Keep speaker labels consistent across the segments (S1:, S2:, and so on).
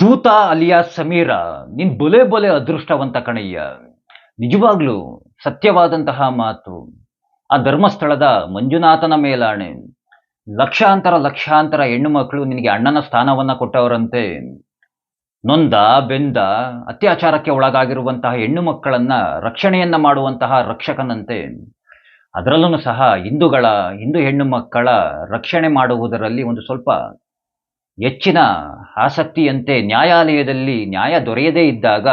S1: ದೂತ ಅಲಿಯಾ ಸಮೀರ, ನಿನ್ ಬೊಲೆ ಬೊಲೆ ಅದೃಷ್ಟವಂತ ಕಣಯ್ಯ. ನಿಜವಾಗ್ಲೂ ಸತ್ಯವಾದಂತಹ ಮಾತು. ಆ ಧರ್ಮಸ್ಥಳದ ಮಂಜುನಾಥನ ಮೇಲಾಣೆ. ಲಕ್ಷಾಂತರ ಲಕ್ಷಾಂತರ ಹೆಣ್ಣು ಮಕ್ಕಳು ನಿನಗೆ ಅಣ್ಣನ ಸ್ಥಾನವನ್ನ ಕೊಟ್ಟವರಂತೆ. ನೊಂದ, ಬೆಂದ, ಅತ್ಯಾಚಾರಕ್ಕೆ ಒಳಗಾಗಿರುವಂತಹ ಹೆಣ್ಣು ಮಕ್ಕಳನ್ನ ರಕ್ಷಣೆಯನ್ನ ಮಾಡುವಂತಹ ರಕ್ಷಕನಂತೆ. ಅದರಲ್ಲೂ ಸಹ ಹಿಂದೂಗಳ, ಹಿಂದೂ ಹೆಣ್ಣು ಮಕ್ಕಳ ರಕ್ಷಣೆ ಮಾಡುವುದರಲ್ಲಿ ಒಂದು ಸ್ವಲ್ಪ ಹೆಚ್ಚಿನ ಆಸಕ್ತಿಯಂತೆ ನ್ಯಾಯಾಲಯದಲ್ಲಿ ನ್ಯಾಯ ದೊರೆಯದೇ ಇದ್ದಾಗ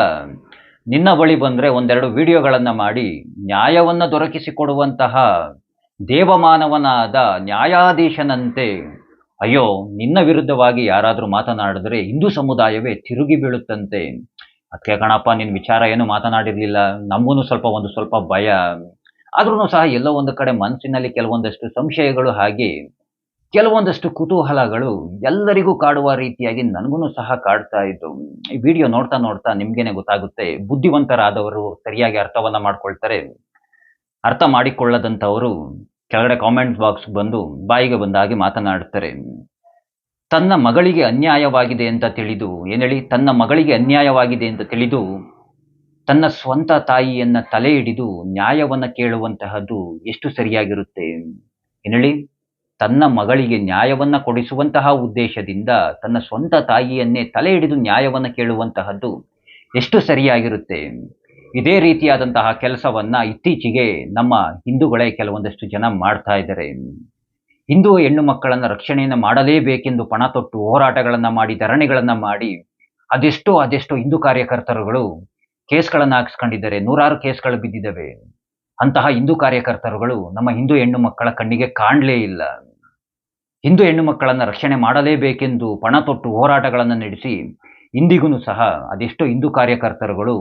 S1: ನಿನ್ನ ಬಳಿ ಬಂದರೆ ಒಂದೆರಡು ವಿಡಿಯೋಗಳನ್ನು ಮಾಡಿ ನ್ಯಾಯವನ್ನು ದೊರಕಿಸಿಕೊಡುವಂತಹ ದೇವಮಾನವನಾದ ನ್ಯಾಯಾಧೀಶನಂತೆ, ಅಯ್ಯೋ, ನಿನ್ನ ವಿರುದ್ಧವಾಗಿ ಯಾರಾದರೂ ಮಾತನಾಡಿದ್ರೆ ಹಿಂದೂ ಸಮುದಾಯವೇ ತಿರುಗಿ ಬೀಳುತ್ತಂತೆ. ಅಕ್ಕೆ ಕಣಪ್ಪ ನಿನ್ನ ವಿಚಾರ ಏನು ಮಾತನಾಡಿರಲಿಲ್ಲ? ನಮಗೂ ಸ್ವಲ್ಪ ಒಂದು ಸ್ವಲ್ಪ ಭಯ. ಆದ್ರೂ ಸಹ ಎಲ್ಲೋ ಒಂದು ಕಡೆ ಮನಸ್ಸಿನಲ್ಲಿ ಕೆಲವೊಂದಷ್ಟು ಸಂಶಯಗಳು ಹಾಗೆ ಕೆಲವೊಂದಷ್ಟು ಕುತೂಹಲಗಳು ಎಲ್ಲರಿಗೂ ಕಾಡುವ ರೀತಿಯಾಗಿ ನನಗೂ ಸಹ ಕಾಡ್ತಾ ಇತ್ತು ಈ ವಿಡಿಯೋ ನೋಡ್ತಾ ನೋಡ್ತಾ ನಿಮ್ಗೇನೆ ಗೊತ್ತಾಗುತ್ತೆ, ಬುದ್ಧಿವಂತರಾದವರು ಸರಿಯಾಗಿ ಅರ್ಥವನ್ನ ಮಾಡ್ಕೊಳ್ತಾರೆ. ಅರ್ಥ ಮಾಡಿಕೊಳ್ಳದಂಥವರು ಕೆಳಗಡೆ ಕಾಮೆಂಟ್ ಬಾಕ್ಸ್ ಬಂದು ಬಾಯಿಗೆ ಬಂದ ಹಾಗೆ ಮಾತನಾಡ್ತಾರೆ. ತನ್ನ ಮಗಳಿಗೆ ಅನ್ಯಾಯವಾಗಿದೆ ಅಂತ ತಿಳಿದು ಏನೇಳಿ ತನ್ನ ಮಗಳಿಗೆ ಅನ್ಯಾಯವಾಗಿದೆ ಅಂತ ತಿಳಿದು, ತನ್ನ ಸ್ವಂತ ತಾಯಿಯನ್ನ ತಲೆ ಹಿಡಿದು ನ್ಯಾಯವನ್ನ ಕೇಳುವಂತಹದ್ದು ಎಷ್ಟು ಸರಿಯಾಗಿರುತ್ತೆ? ಏನೇಳಿ ತನ್ನ ಮಗಳಿಗೆ ನ್ಯಾಯವನ್ನ ಕೊಡಿಸುವಂತಹ ಉದ್ದೇಶದಿಂದ ತನ್ನ ಸ್ವಂತ ತಾಯಿಯನ್ನೇ ತಲೆ ಹಿಡಿದು ನ್ಯಾಯವನ್ನ ಕೇಳುವಂತಹದ್ದು ಎಷ್ಟು ಸರಿಯಾಗಿರುತ್ತೆ? ಇದೇ ರೀತಿಯಾದಂತಹ ಕೆಲಸವನ್ನ ಇತ್ತೀಚೆಗೆ ನಮ್ಮ ಹಿಂದೂಗಳೇ ಕೆಲವೊಂದಷ್ಟು ಜನ ಮಾಡ್ತಾ ಇದ್ದಾರೆ. ಹಿಂದೂ ಹೆಣ್ಣು ಮಕ್ಕಳನ್ನ ರಕ್ಷಣೆಯನ್ನು ಮಾಡಲೇಬೇಕೆಂದು ಪಣ ತೊಟ್ಟು ಹೋರಾಟಗಳನ್ನ ಮಾಡಿ, ಧರಣಿಗಳನ್ನ ಮಾಡಿ ಅದೆಷ್ಟೋ ಅದೆಷ್ಟೋ ಹಿಂದೂ ಕಾರ್ಯಕರ್ತರುಗಳು ಕೇಸ್ಗಳನ್ನು ಹಾಕಿಸ್ಕೊಂಡಿದ್ದಾರೆ. ನೂರಾರು ಕೇಸ್ಗಳು ಬಿದ್ದಿದ್ದಾವೆ. ಅಂತಹ ಹಿಂದೂ ಕಾರ್ಯಕರ್ತರುಗಳು ನಮ್ಮ ಹಿಂದೂ ಹೆಣ್ಣು ಮಕ್ಕಳ ಕಣ್ಣಿಗೆ ಕಾಣಲೇ ಇಲ್ಲ. ಹಿಂದೂ ಹೆಣ್ಣು ಮಕ್ಕಳನ್ನು ರಕ್ಷಣೆ ಮಾಡಲೇಬೇಕೆಂದು ಪಣ ತೊಟ್ಟು ಹೋರಾಟಗಳನ್ನು ನಡೆಸಿ ಇಂದಿಗೂ ಸಹ ಅದೆಷ್ಟೋ ಹಿಂದೂ ಕಾರ್ಯಕರ್ತರುಗಳು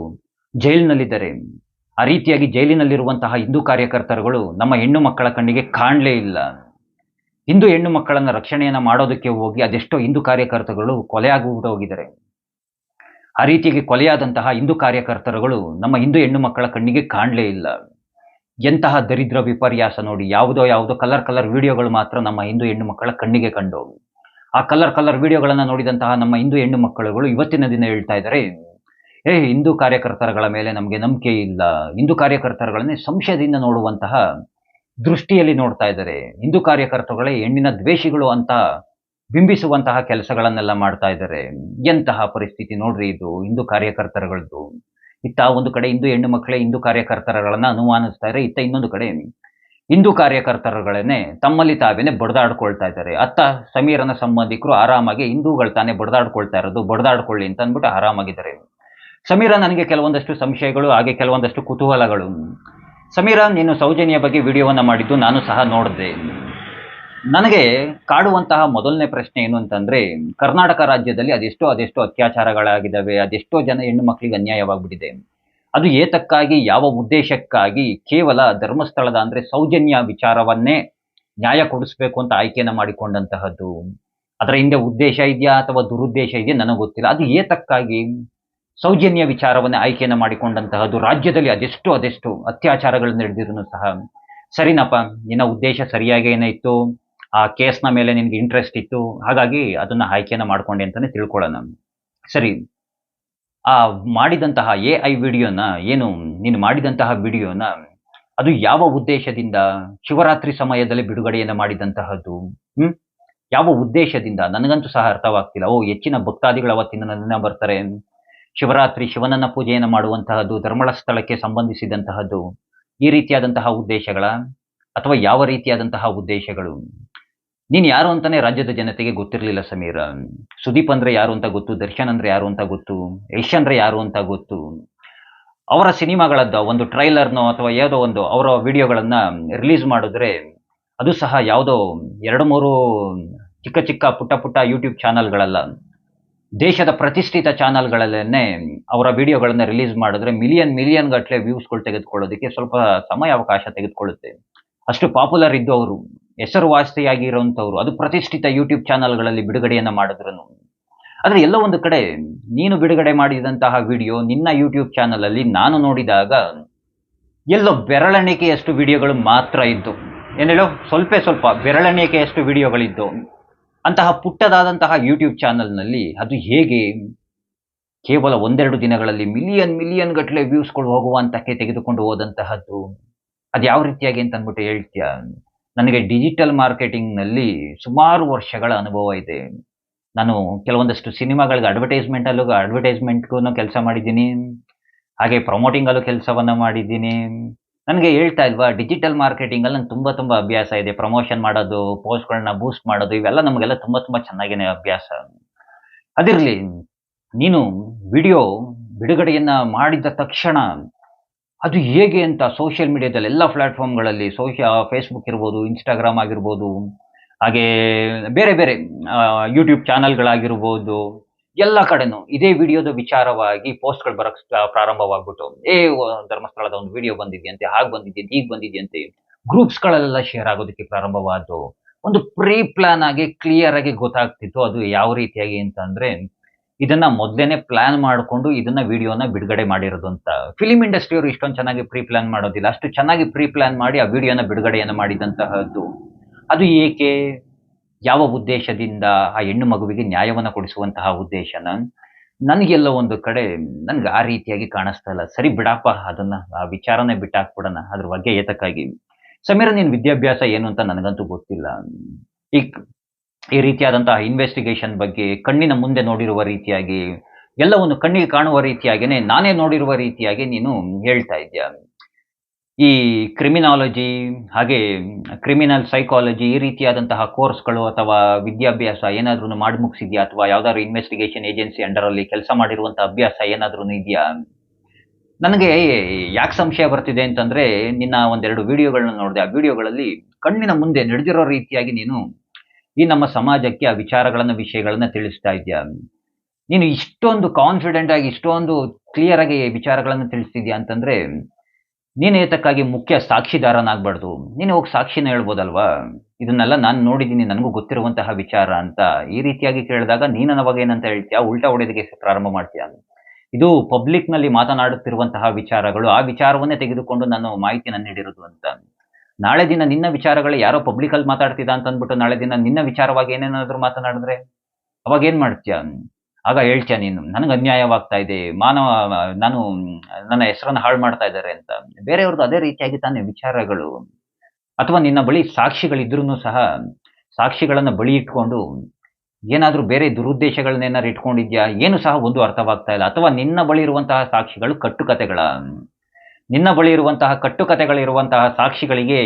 S1: ಜೈಲಿನಲ್ಲಿದ್ದಾರೆ. ಆ ರೀತಿಯಾಗಿ ಜೈಲಿನಲ್ಲಿರುವಂತಹ ಹಿಂದೂ ಕಾರ್ಯಕರ್ತರುಗಳು ನಮ್ಮ ಹೆಣ್ಣು ಮಕ್ಕಳ ಕಣ್ಣಿಗೆ ಕಾಣಲೇ ಇಲ್ಲ. ಹಿಂದೂ ಹೆಣ್ಣು ಮಕ್ಕಳನ್ನು ರಕ್ಷಣೆಯನ್ನು ಮಾಡೋದಕ್ಕೆ ಹೋಗಿ ಅದೆಷ್ಟೋ ಹಿಂದೂ ಕಾರ್ಯಕರ್ತರುಗಳು ಕೊಲೆ ಹೋಗಿದ್ದಾರೆ ಆ ರೀತಿಯಾಗಿ ಕೊಲೆಯಾದಂತಹ ಹಿಂದೂ ಕಾರ್ಯಕರ್ತರುಗಳು ನಮ್ಮ ಹಿಂದೂ ಹೆಣ್ಣು ಮಕ್ಕಳ ಕಣ್ಣಿಗೆ ಕಾಣಲೇ ಇಲ್ಲ. ಎಂತಹ ದರಿದ್ರ ವಿಪರ್ಯಾಸ ನೋಡಿ ಯಾವುದೋ ಯಾವುದೋ ಕಲರ್ ಕಲರ್ ವಿಡಿಯೋಗಳು ಮಾತ್ರ ನಮ್ಮ ಹಿಂದೂ ಹೆಣ್ಣು ಮಕ್ಕಳ ಕಣ್ಣಿಗೆ ಕಂಡು ಆ ಕಲರ್ ಕಲರ್ ವಿಡಿಯೋಗಳನ್ನು ನೋಡಿದಂತಹ ನಮ್ಮ ಹಿಂದೂ ಹೆಣ್ಣು ಮಕ್ಕಳುಗಳು ಇವತ್ತಿನ ದಿನ ಹೇಳ್ತಾ ಇದ್ದಾರೆ, ಏ, ಹಿಂದೂ ಕಾರ್ಯಕರ್ತರಗಳ ಮೇಲೆ ನಮಗೆ ನಂಬಿಕೆ ಇಲ್ಲ. ಹಿಂದೂ ಕಾರ್ಯಕರ್ತರುಗಳನ್ನೇ ಸಂಶಯದಿಂದ ನೋಡುವಂತಹ ದೃಷ್ಟಿಯಲ್ಲಿ ನೋಡ್ತಾ ಇದ್ದಾರೆ. ಹಿಂದೂ ಕಾರ್ಯಕರ್ತರುಗಳೇ ಹೆಣ್ಣಿನ ದ್ವೇಷಿಗಳು ಅಂತ ಬಿಂಬಿಸುವಂತಹ ಕೆಲಸಗಳನ್ನೆಲ್ಲ ಮಾಡ್ತಾ ಇದ್ದಾರೆ. ಎಂತಹ ಪರಿಸ್ಥಿತಿ ನೋಡ್ರಿ ಇದು, ಹಿಂದೂ ಕಾರ್ಯಕರ್ತರುಗಳದ್ದು. ಇತ್ತ ಒಂದು ಕಡೆ ಹಿಂದೂ ಹೆಣ್ಣು ಮಕ್ಕಳೇ ಹಿಂದೂ ಕಾರ್ಯಕರ್ತರಗಳನ್ನ ಅನುಮಾನಿಸ್ತಾ ಇದ್ದಾರೆ ಇತ್ತ ಇನ್ನೊಂದು ಕಡೆ ಹಿಂದೂ ಕಾರ್ಯಕರ್ತರುಗಳನ್ನೇ ತಮ್ಮಲ್ಲಿ ತಾವೇನೆ ಬಡದಾಡ್ಕೊಳ್ತಾ ಇದ್ದಾರೆ. ಅತ್ತ ಸಮೀರನ ಸಂಬಂಧಿಕರು ಆರಾಮಾಗಿ ಹಿಂದೂಗಳು ತಾನೇ ಬಡದಾಡ್ಕೊಳ್ತಾ ಇರೋದು, ಬಡದಾಡ್ಕೊಳ್ಳಿ ಅಂತ ಅಂದ್ಬಿಟ್ಟು ಆರಾಮಾಗಿದ್ದಾರೆ. ಸಮೀರ ನನಗೆ ಕೆಲವೊಂದಷ್ಟು ಸಂಶಯಗಳು, ಹಾಗೆ ಕೆಲವೊಂದಷ್ಟು ಕುತೂಹಲಗಳು. ಸಮೀರ, ನೀನು ಸೌಜನ್ಯ ಬಗ್ಗೆ ವಿಡಿಯೋವನ್ನು ಮಾಡಿದ್ದು ನಾನು ಸಹ ನೋಡಿದೆ. ನನಗೆ ಕಾಡುವಂತಹ ಮೊದಲನೇ ಪ್ರಶ್ನೆ ಏನು ಅಂತಂದ್ರೆ, ಕರ್ನಾಟಕ ರಾಜ್ಯದಲ್ಲಿ ಅದೆಷ್ಟೋ ಅದೆಷ್ಟೋ ಅತ್ಯಾಚಾರಗಳಾಗಿದ್ದಾವೆ, ಅದೆಷ್ಟೋ ಜನ ಹೆಣ್ಣು ಮಕ್ಕಳಿಗೆ ಅನ್ಯಾಯವಾಗ್ಬಿಟ್ಟಿದೆ. ಅದು ಏತಕ್ಕಾಗಿ, ಯಾವ ಉದ್ದೇಶಕ್ಕಾಗಿ, ಕೇವಲ ಧರ್ಮಸ್ಥಳದ ಅಂದ್ರೆ ಸೌಜನ್ಯ ವಿಚಾರವನ್ನೇ ನ್ಯಾಯ ಕೊಡಿಸ್ಬೇಕು ಅಂತ ಆಯ್ಕೆಯನ್ನ ಮಾಡಿಕೊಂಡಂತಹದ್ದು. ಅದರ ಹಿಂದೆ ಉದ್ದೇಶ ಇದೆಯಾ ಅಥವಾ ದುರುದ್ದೇಶ ಇದೆಯಾ ನನಗೆ ಗೊತ್ತಿಲ್ಲ. ಅದು ಏತಕ್ಕಾಗಿ ಸೌಜನ್ಯ ವಿಚಾರವನ್ನೇ ಆಯ್ಕೆಯನ್ನು ಮಾಡಿಕೊಂಡಂತಹದ್ದು, ರಾಜ್ಯದಲ್ಲಿ ಅದೆಷ್ಟು ಅದೆಷ್ಟು ಅತ್ಯಾಚಾರಗಳು ನಡೆದಿರೂ ಸಹ. ಸರಿನಪ್ಪ, ನಿನ್ನ ಉದ್ದೇಶ ಸರಿಯಾಗಿ ಏನಾಯ್ತು ಆ ಕೇಸ್ನ ಮೇಲೆ ನಿನ್ಗೆ ಇಂಟ್ರೆಸ್ಟ್ ಇತ್ತು. ಹಾಗಾಗಿ ಅದನ್ನ ಆಯ್ಕೆಯನ್ನು ಮಾಡ್ಕೊಂಡೆ ಅಂತಾನೆ ತಿಳ್ಕೊಳ್ಳೋಣ. ಸರಿ. ಆ ಮಾಡಿದಂತಹ ಎ ಐ ವಿಡಿಯೋನ ಏನು, ನೀನು ಮಾಡಿದಂತಹ ವಿಡಿಯೋನ ಅದು ಯಾವ ಉದ್ದೇಶದಿಂದ, ಶಿವರಾತ್ರಿ ಸಮಯದಲ್ಲಿ ಬಿಡುಗಡೆಯನ್ನು ಮಾಡಿದಂತಹದ್ದು? ಹ್ಮ್? ಯಾವ ಉದ್ದೇಶದಿಂದ? ನನಗಂತೂ ಸಹ ಅರ್ಥವಾಗ್ತಿಲ್ಲ. ಓ, ಹೆಚ್ಚಿನ ಭಕ್ತಾದಿಗಳ ಅವತ್ತಿನ ನನ್ನ ಬರ್ತಾರೆ. ಶಿವರಾತ್ರಿ ಶಿವನನ್ನ ಪೂಜೆಯನ್ನು ಮಾಡುವಂತಹದ್ದು, ಧರ್ಮಳ ಸ್ಥಳಕ್ಕೆ ಸಂಬಂಧಿಸಿದಂತಹದ್ದು, ಈ ರೀತಿಯಾದಂತಹ ಉದ್ದೇಶಗಳ ಅಥವಾ ಯಾವ ರೀತಿಯಾದಂತಹ ಉದ್ದೇಶಗಳು? ನೀನು ಯಾರು ಅಂತಾನೆ ರಾಜ್ಯದ ಜನತೆಗೆ ಗೊತ್ತಿರಲಿಲ್ಲ ಸಮೀರ. ಸುದೀಪ್ ಅಂದ್ರೆ ಯಾರು ಅಂತ ಗೊತ್ತು, ದರ್ಶನ್ ಅಂದ್ರೆ ಯಾರು ಅಂತ ಗೊತ್ತು, ಯಶ್ ಅಂದ್ರೆ ಯಾರು ಅಂತ ಗೊತ್ತು. ಅವರ ಸಿನಿಮಾಗಳದ್ದು, ಒಂದು ಟ್ರೈಲರ್ನೋ ಅಥವಾ ಯಾವುದೋ ಒಂದು ಅವರ ವಿಡಿಯೋಗಳನ್ನ ರಿಲೀಸ್ ಮಾಡಿದ್ರೆ ಅದು ಸಹ ಯಾವುದೋ ಎರಡು ಮೂರು ಚಿಕ್ಕ ಚಿಕ್ಕ ಪುಟ್ಟ ಪುಟ್ಟ ಯೂಟ್ಯೂಬ್ ಚಾನಲ್ಗಳಲ್ಲ. ದೇಶದ ಪ್ರತಿಷ್ಠಿತ ಚಾನಲ್ಗಳಲ್ಲೇ ಅವರ ವಿಡಿಯೋಗಳನ್ನ ರಿಲೀಸ್ ಮಾಡಿದ್ರೆ ಮಿಲಿಯನ್ ಮಿಲಿಯನ್ ಗಟ್ಟಲೆ ವ್ಯೂಸ್ಗಳು ತೆಗೆದುಕೊಳ್ಳೋದಕ್ಕೆ ಸ್ವಲ್ಪ ಸಮಯ ಅವಕಾಶ ತೆಗೆದುಕೊಳ್ಳುತ್ತೆ. ಅಷ್ಟು ಪಾಪ್ಯುಲರ್ ಇದ್ದು ಅವರು. ಹೆಸರುವಾಸಿಯಾಗಿರುವಂಥವ್ರು, ಅದು ಪ್ರತಿಷ್ಠಿತ ಯೂಟ್ಯೂಬ್ ಚಾನಲ್ಗಳಲ್ಲಿ ಬಿಡುಗಡೆಯನ್ನು ಮಾಡಿದ್ರು ಆದರೆ ಎಲ್ಲ ಒಂದು ಕಡೆ ನೀನು ಬಿಡುಗಡೆ ಮಾಡಿದಂತಹ ವಿಡಿಯೋ ನಿನ್ನ ಯೂಟ್ಯೂಬ್ ಚಾನಲಲ್ಲಿ ನಾನು ನೋಡಿದಾಗ ಎಲ್ಲೋ ಬೆರಳೆಣಿಕೆಯಷ್ಟು ವಿಡಿಯೋಗಳು ಮಾತ್ರ ಇದ್ದು. ಏನೇಳೋ ಸ್ವಲ್ಪ ಸ್ವಲ್ಪ ಬೆರಳೆಣಿಕೆಯಷ್ಟು ವಿಡಿಯೋಗಳಿದ್ದು ಅಂತಹ ಪುಟ್ಟದಾದಂತಹ ಯೂಟ್ಯೂಬ್ ಚಾನಲ್ನಲ್ಲಿ ಅದು ಹೇಗೆ ಕೇವಲ ಒಂದೆರಡು ದಿನಗಳಲ್ಲಿ ಮಿಲಿಯನ್ ಮಿಲಿಯನ್ ಗಟ್ಟಲೆ ವ್ಯೂಸ್ಗಳು ಹೋಗುವಂತಕ್ಕೆ ತೆಗೆದುಕೊಂಡು ಹೋದಂತಹದ್ದು? ಅದು ಯಾವ ರೀತಿಯಾಗಿ ಅಂತ ಅಂದ್ಬಿಟ್ಟು ಹೇಳ್ತೀಯ? ನನಗೆ ಡಿಜಿಟಲ್ ಮಾರ್ಕೆಟಿಂಗ್ನಲ್ಲಿ ಸುಮಾರು ವರ್ಷಗಳ ಅನುಭವ ಇದೆ. ನಾನು ಕೆಲವೊಂದಷ್ಟು ಸಿನಿಮಾಗಳಿಗೆ ಅಡ್ವರ್ಟೈಸ್ಮೆಂಟಲ್ಲೂ ಅಡ್ವರ್ಟೈಸ್ಮೆಂಟ್ಗೂ ಕೆಲಸ ಮಾಡಿದ್ದೀನಿ. ಹಾಗೆ ಪ್ರಮೋಟಿಂಗಲ್ಲೂ ಕೆಲಸವನ್ನು ಮಾಡಿದ್ದೀನಿ. ನನಗೆ ಹೇಳ್ತಾ ಇಲ್ವಾ ಡಿಜಿಟಲ್ ಮಾರ್ಕೆಟಿಂಗಲ್ಲಿ ನನಗೆ ತುಂಬ ತುಂಬ ಅಭ್ಯಾಸ ಇದೆ. ಪ್ರಮೋಷನ್ ಮಾಡೋದು ಪೋಸ್ಟ್ಗಳನ್ನ ಬೂಸ್ಟ್ ಮಾಡೋದು, ಇವೆಲ್ಲ ನಮಗೆಲ್ಲ ತುಂಬ ತುಂಬ ಚೆನ್ನಾಗಿನೇ ಅಭ್ಯಾಸ. ಅದಿರಲಿ, ನೀನು ವಿಡಿಯೋ ಬಿಡುಗಡೆಯನ್ನು ಮಾಡಿದ ತಕ್ಷಣ ಅದು ಹೇಗೆ ಅಂತ ಸೋಷಿಯಲ್ ಮೀಡಿಯಾದಲ್ಲಿ ಎಲ್ಲ ಪ್ಲಾಟ್ಫಾರ್ಮ್ಗಳಲ್ಲಿ ಸೋಷಿಯ ಫೇಸ್ಬುಕ್ ಇರ್ಬೋದು ಇನ್ಸ್ಟಾಗ್ರಾಮ್ ಆಗಿರ್ಬೋದು, ಹಾಗೇ ಬೇರೆ ಬೇರೆ ಯೂಟ್ಯೂಬ್ ಚಾನಲ್ಗಳಾಗಿರ್ಬೋದು ಎಲ್ಲ ಕಡೆನೂ ಇದೇ ವಿಡಿಯೋದ ವಿಚಾರವಾಗಿ ಪೋಸ್ಟ್ಗಳು ಬರಕ್ ಪ್ರಾರಂಭವಾಗ್ಬಿಟ್ಟು ಏ ಧರ್ಮಸ್ಥಳದ ಒಂದು ವಿಡಿಯೋ ಬಂದಿದೆಯಂತೆ, ಹಾಗೆ ಬಂದಿದೆಯಂತೆ, ಹೀಗೆ ಬಂದಿದೆಯಂತೆ ಗ್ರೂಪ್ಸ್ಗಳೆಲ್ಲ ಶೇರ್ ಆಗೋದಕ್ಕೆ ಪ್ರಾರಂಭವಾದ್ದು. ಒಂದು ಪ್ರೀ ಪ್ಲಾನ್ ಆಗಿ ಕ್ಲಿಯರ್ ಆಗಿ ಗೊತ್ತಾಗ್ತಿತ್ತು ಅದು ಯಾವ ರೀತಿಯಾಗಿ ಅಂತಂದ್ರೆ ಇದನ್ನ ಮೊದಲೇನೆ ಪ್ಲಾನ್ ಮಾಡಿಕೊಂಡು ಇದನ್ನ ವಿಡಿಯೋನ ಬಿಡುಗಡೆ ಮಾಡಿರೋದು ಅಂತ. ಫಿಲಿಂ ಇಂಡಸ್ಟ್ರಿಯವರು ಇಷ್ಟೊಂದು ಚೆನ್ನಾಗಿ ಪ್ರೀ ಪ್ಲಾನ್ ಮಾಡೋದಿಲ್ಲ. ಅಷ್ಟು ಚೆನ್ನಾಗಿ ಪ್ರೀ ಪ್ಲಾನ್ ಮಾಡಿ ಆ ವಿಡಿಯೋನ ಬಿಡುಗಡೆಯನ್ನು ಮಾಡಿದಂತಹದ್ದು. ಅದು ಏಕೆ? ಯಾವ ಉದ್ದೇಶದಿಂದ ಆ ಹೆಣ್ಣು ಮಗುವಿಗೆ ನ್ಯಾಯವನ್ನು ಕೊಡಿಸುವಂತಹ ಉದ್ದೇಶನ? ನನಗೆಲ್ಲ ಒಂದು ಕಡೆ ನನ್ಗೆ ಆ ರೀತಿಯಾಗಿ ಕಾಣಿಸ್ತಾ ಇಲ್ಲ. ಸರಿ ಬಿಡಪ್ಪ, ಅದನ್ನ ಆ ವಿಚಾರನೇ ಬಿಟ್ಟಾಕ್ಬಿಡೋಣ. ಅದ್ರ ಬಗ್ಗೆ ಏತಕ್ಕಾಗಿ? ಸಮೀರ, ನೀನ್ ವಿದ್ಯಾಭ್ಯಾಸ ಏನು ಅಂತ ನನಗಂತೂ ಗೊತ್ತಿಲ್ಲ. ಈ ಈ ರೀತಿಯಾದಂತಹ ಇನ್ವೆಸ್ಟಿಗೇಷನ್ ಬಗ್ಗೆ ಕಣ್ಣಿನ ಮುಂದೆ ನೋಡಿರುವ ರೀತಿಯಾಗಿ, ಎಲ್ಲವನ್ನು ಕಣ್ಣಿಗೆ ಕಾಣುವ ರೀತಿಯಾಗಿನೇ ನಾನೇ ನೋಡಿರುವ ರೀತಿಯಾಗಿ ನೀನು ಹೇಳ್ತಾ ಇದ್ದೀಯ. ಈ ಕ್ರಿಮಿನಾಲಜಿ, ಹಾಗೆ ಕ್ರಿಮಿನಲ್ ಸೈಕಾಲಜಿ ಈ ರೀತಿಯಾದಂತಹ ಕೋರ್ಸ್ಗಳು ಅಥವಾ ವಿದ್ಯಾಭ್ಯಾಸ ಏನಾದ್ರೂ ಮಾಡಿ ಮುಗಿಸಿದ್ಯಾ? ಅಥವಾ ಯಾವ್ದಾದ್ರು ಇನ್ವೆಸ್ಟಿಗೇಷನ್ ಏಜೆನ್ಸಿ ಅಂಡರಲ್ಲಿ ಕೆಲಸ ಮಾಡಿರುವಂತಹ ಅಭ್ಯಾಸ ಏನಾದ್ರೂ ಇದೆಯಾ? ನನಗೆ ಯಾಕೆ ಸಂಶಯ ಬರ್ತಿದೆ ಅಂತಂದ್ರೆ, ನಿನ್ನ ಒಂದೆರಡು ವಿಡಿಯೋಗಳನ್ನ ನೋಡಿದೆ. ಆ ವಿಡಿಯೋಗಳಲ್ಲಿ ಕಣ್ಣಿನ ಮುಂದೆ ನಡೆದಿರೋ ರೀತಿಯಾಗಿ ನೀನು ಈ ನಮ್ಮ ಸಮಾಜಕ್ಕೆ ಆ ವಿಚಾರಗಳನ್ನು, ವಿಷಯಗಳನ್ನ ತಿಳಿಸ್ತಾ ಇದೆಯಾ? ನೀನು ಇಷ್ಟೊಂದು ಕಾನ್ಫಿಡೆಂಟ್ ಆಗಿ, ಇಷ್ಟೊಂದು ಕ್ಲಿಯರ್ ಆಗಿ ವಿಚಾರಗಳನ್ನು ತಿಳಿಸ್ತಿದ್ಯಾ ಅಂತಂದ್ರೆ, ನೀನು ಏತಕ್ಕಾಗಿ ಮುಖ್ಯ ಸಾಕ್ಷಿದಾರನಾಗ್ಬಾರ್ದು. ನೀನು ಹೋಗಿ ಸಾಕ್ಷಿನ ಹೇಳ್ಬೋದಲ್ವಾ? ಇದನ್ನೆಲ್ಲ ನಾನು ನೋಡಿದ್ದೀನಿ, ನನಗೂ ಗೊತ್ತಿರುವಂತಹ ವಿಚಾರ ಅಂತ ಈ ರೀತಿಯಾಗಿ ಕೇಳಿದಾಗ ನೀನು ಅವಾಗ ಏನಂತ ಹೇಳ್ತೀಯಾ? ಉಲ್ಟಾ ಹೊಡೆಯೋದಕ್ಕೆ ಪ್ರಾರಂಭ ಮಾಡ್ತೀಯ? ಇದು ಪಬ್ಲಿಕ್ನಲ್ಲಿ ಮಾತನಾಡುತ್ತಿರುವಂತಹ ವಿಚಾರಗಳು, ಆ ವಿಚಾರವನ್ನೇ ತೆಗೆದುಕೊಂಡು ನಾನು ಮಾಹಿತಿನ ನೀಡಿರೋದು ಅಂತ. ನಾಳೆ ದಿನ ನಿನ್ನ ವಿಚಾರಗಳು ಯಾರೋ ಪಬ್ಲಿಕ್ ಅಲ್ಲಿ ಮಾತಾಡ್ತಿದ್ದ ಅಂತ ಅಂದ್ಬಿಟ್ಟು ನಾಳೆ ದಿನ ನಿನ್ನ ವಿಚಾರವಾಗಿ ಏನೇನಾದ್ರೂ ಮಾತನಾಡಿದ್ರೆ ಅವಾಗ ಏನ್ ಮಾಡ್ತೀಯ? ಆಗ ಹೇಳ್ತೀಯ ನೀನು, ನನಗೆ ಅನ್ಯಾಯವಾಗ್ತಾ ಇದೆ, ಮಾನವ, ನಾನು, ನನ್ನ ಹೆಸರನ್ನ ಹಾಳು ಮಾಡ್ತಾ ಇದ್ದಾರೆ ಅಂತ. ಬೇರೆಯವ್ರದ್ದು ಅದೇ ರೀತಿಯಾಗಿ ತಾನೇ ವಿಚಾರಗಳು. ಅಥವಾ ನಿನ್ನ ಬಳಿ ಸಾಕ್ಷಿಗಳಿದ್ರೂ ಸಹ ಸಾಕ್ಷಿಗಳನ್ನ ಬಳಿ ಇಟ್ಕೊಂಡು ಏನಾದರೂ ಬೇರೆ ದುರುದ್ದೇಶಗಳನ್ನೇನಾದ್ರು ಇಟ್ಕೊಂಡಿದ್ಯಾ? ಏನು ಸಹ ಒಂದು ಅರ್ಥವಾಗ್ತಾ ಇಲ್ಲ. ಅಥವಾ ನಿನ್ನ ಬಳಿ ಇರುವಂತಹ ಸಾಕ್ಷಿಗಳು ಕಟ್ಟುಕತೆಗಳ ನಿನ್ನ ಬಳಿ ಇರುವಂತಹ ಕಟ್ಟುಕತೆಗಳಿರುವಂತಹ ಸಾಕ್ಷಿಗಳಿಗೆ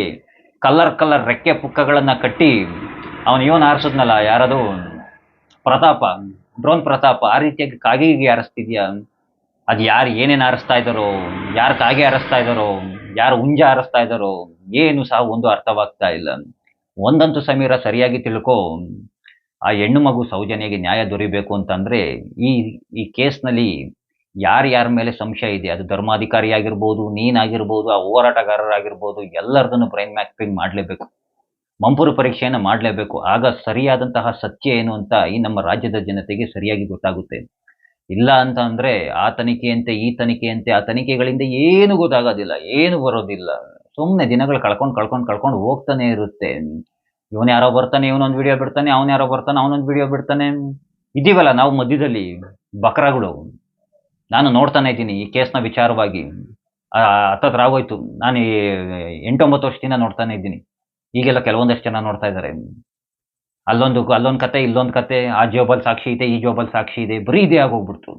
S1: ಕಲ್ಲರ್ ಕಲ್ಲರ್ ರೆಕ್ಕೆ ಪುಕ್ಕಗಳನ್ನು ಕಟ್ಟಿ ಅವನು ಇವನು ಆರಿಸಿದ್ನಲ್ಲ, ಯಾರದು? ಪ್ರತಾಪ. ಡ್ರೋನ್ ಪ್ರತಾಪ, ಆ ರೀತಿಯಾಗಿ ಕಾಗೆಗೆ ಹಾರಿಸ್ತಿದ್ಯಾ ಅದು ಯಾರು ಏನೇನು ಹಾರಿಸ್ತಾ ಇದ್ದಾರೋ, ಯಾರು ಕಾಗೆ ಹಾರಿಸ್ತಾ ಇದ್ದಾರೋ, ಯಾರು ಹುಂಜ ಹಾರಿಸ್ತಾ ಇದ್ದಾರೋ, ಏನು ಸಹ ಒಂದು ಅರ್ಥವಾಗ್ತಾ ಇಲ್ಲ. ಒಂದಂತೂ ಸಮೀರ, ಸರಿಯಾಗಿ ತಿಳ್ಕೊ. ಆ ಹೆಣ್ಣು ಮಗು ಸೌಜನ್ಯಗೆ ನ್ಯಾಯ ದೊರಿಬೇಕು ಅಂತಂದ್ರೆ ಈ ಈ ಕೇಸ್ನಲ್ಲಿ ಯಾರ್ಯಾರ ಮೇಲೆ ಸಂಶಯ ಇದೆ? ಅದು ಧರ್ಮಾಧಿಕಾರಿ ಆಗಿರ್ಬೋದು ನೀನಾಗಿರ್ಬೋದು, ಆ ಹೋರಾಟಗಾರರಾಗಿರ್ಬೋದು, ಎಲ್ಲರದನ್ನು ಬ್ರೈನ್ ಮ್ಯಾಪಿಂಗ್ ಮಾಡಲೇಬೇಕು. ಮಂಪುರು ಪರೀಕ್ಷೆಯನ್ನು ಮಾಡಲೇಬೇಕು. ಆಗ ಸರಿಯಾದಂತಹ ಸತ್ಯ ಏನು ಅಂತ ಈ ನಮ್ಮ ರಾಜ್ಯದ ಜನತೆಗೆ ಸರಿಯಾಗಿ ಗೊತ್ತಾಗುತ್ತೆ. ಇಲ್ಲ ಅಂತ ಅಂದ್ರೆ ಆ ತನಿಖೆಯಂತೆ, ಈ ತನಿಖೆಯಂತೆ, ಆ ತನಿಖೆಗಳಿಂದ ಏನು ಗೊತ್ತಾಗೋದಿಲ್ಲ, ಏನು ಬರೋದಿಲ್ಲ. ಸುಮ್ಮನೆ ದಿನಗಳು ಕಳ್ಕೊಂಡು ಕಳ್ಕೊಂಡು ಕಳ್ಕೊಂಡು ಹೋಗ್ತಾನೆ ಇರುತ್ತೆ. ಇವನು ಯಾರೋ ಬರ್ತಾನೆ, ಇವನೊಂದು ವಿಡಿಯೋ ಬಿಡ್ತಾನೆ, ಅವನು ಯಾರೋ ಬರ್ತಾನೆ, ಅವನೊಂದು ವಿಡಿಯೋ ಬಿಡ್ತಾನೆ. ಇದೀವಲ್ಲ ನಾವು ಮಧ್ಯದಲ್ಲಿ ಬಕ್ರಾಗಳು ನಾನು ನೋಡ್ತಾನೆ ಇದ್ದೀನಿ ಈ ಕೇಸ್ನ ವಿಚಾರವಾಗಿ. ಹತ್ತತ್ರ ಆಗೋಯ್ತು. ನಾನು ಈ ಎಂಟೊಂಬತ್ತು ವರ್ಷದಿಂದ ನೋಡ್ತಾನೆ ಇದ್ದೀನಿ. ಈಗೆಲ್ಲ ಕೆಲವೊಂದಷ್ಟು ಜನ ನೋಡ್ತಾ ಇದ್ದಾರೆ. ಅಲ್ಲೊಂದು ಅಲ್ಲೊಂದು ಕತೆ, ಇಲ್ಲೊಂದು ಕತೆ, ಆ ಜೋಬಲ್ ಸಾಕ್ಷಿ ಇದೆ, ಈ ಜೋಬಲ್ ಸಾಕ್ಷಿ ಇದೆ, ಬರೀ ಇದೇ ಆಗೋಗ್ಬಿಡ್ತು.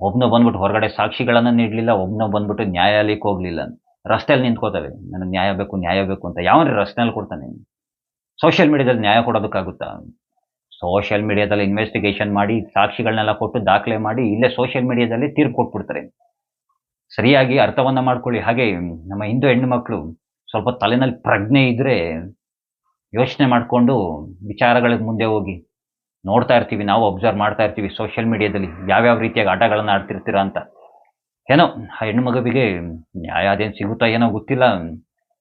S1: ಒಬ್ನು ಬಂದ್ಬಿಟ್ಟು ಹೊರಗಡೆ ಸಾಕ್ಷಿಗಳನ್ನ ನೀಡಲಿಲ್ಲ, ಒಬ್ನು ಬಂದ್ಬಿಟ್ಟು ನ್ಯಾಯಾಲಯಕ್ಕೆ ಹೋಗ್ಲಿಲ್ಲ. ರಸ್ತೆಯಲ್ಲಿ ನಿಂತ್ಕೋತವೆ. ನನಗೆ ನ್ಯಾಯ ಬೇಕು ನ್ಯಾಯ ಬೇಕು ಅಂತ. ಯಾವ ರಸ್ತೆಯಲ್ಲಿ ಕೊಡ್ತಾನೆ. ಸೋಷಿಯಲ್ ಮೀಡಿಯಾದಲ್ಲಿ ನ್ಯಾಯ ಕೊಡೋದಕ್ಕಾಗುತ್ತಾ? ಸೋಷಿಯಲ್ ಮೀಡಿಯಾದಲ್ಲಿ ಇನ್ವೆಸ್ಟಿಗೇಷನ್ ಮಾಡಿ ಸಾಕ್ಷಿಗಳನ್ನೆಲ್ಲ ಕೊಟ್ಟು ದಾಖಲೆ ಮಾಡಿ, ಇಲ್ಲೇ ಸೋಷಿಯಲ್ ಮೀಡಿಯಾದಲ್ಲಿ ತೀರ್ಪು ಕೊಟ್ಬಿಡ್ತಾರೆ. ಸರಿಯಾಗಿ ಅರ್ಥವನ್ನ ಮಾಡ್ಕೊಳ್ಳಿ. ಹಾಗೆ ನಮ್ಮ ಹಿಂದೂ ಹೆಣ್ಣು ಮಕ್ಕಳು ಸ್ವಲ್ಪ ತಲೆನಲ್ಲಿ ಪ್ರಜ್ಞೆ ಇದ್ರೆ ಯೋಚನೆ ಮಾಡಿಕೊಂಡು ವಿಚಾರಗಳಿಗೆ ಮುಂದೆ ಹೋಗಿ. ನೋಡ್ತಾ ಇರ್ತೀವಿ, ನಾವು ಅಬ್ಸರ್ವ್ ಮಾಡ್ತಾ ಇರ್ತೀವಿ ಸೋಷಿಯಲ್ ಮೀಡಿಯಾದಲ್ಲಿ ಯಾವ್ಯಾವ ರೀತಿಯಾಗಿ ಆಟಗಳನ್ನು ಆಡ್ತಿರ್ತೀರಾ ಅಂತ. ಏನೋ, ಆ ಹೆಣ್ಣು ಮಗುವಿಗೆ ನ್ಯಾಯ ಅದೇನು ಸಿಗುತ್ತಾ ಏನೋ ಗೊತ್ತಿಲ್ಲ.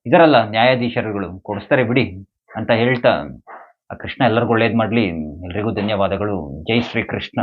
S1: ಇದರಲ್ಲ ನ್ಯಾಯಾಧೀಶರುಗಳು, ಕೊಡಿಸ್ತಾರೆ ಬಿಡಿ ಅಂತ ಹೇಳ್ತಾ ಆ ಕೃಷ್ಣ ಎಲ್ಲರಿಗೂ ಒಳ್ಳೇದು ಮಾಡಲಿ. ಎಲ್ರಿಗೂ ಧನ್ಯವಾದಗಳು. ಜೈ ಶ್ರೀ ಕೃಷ್ಣ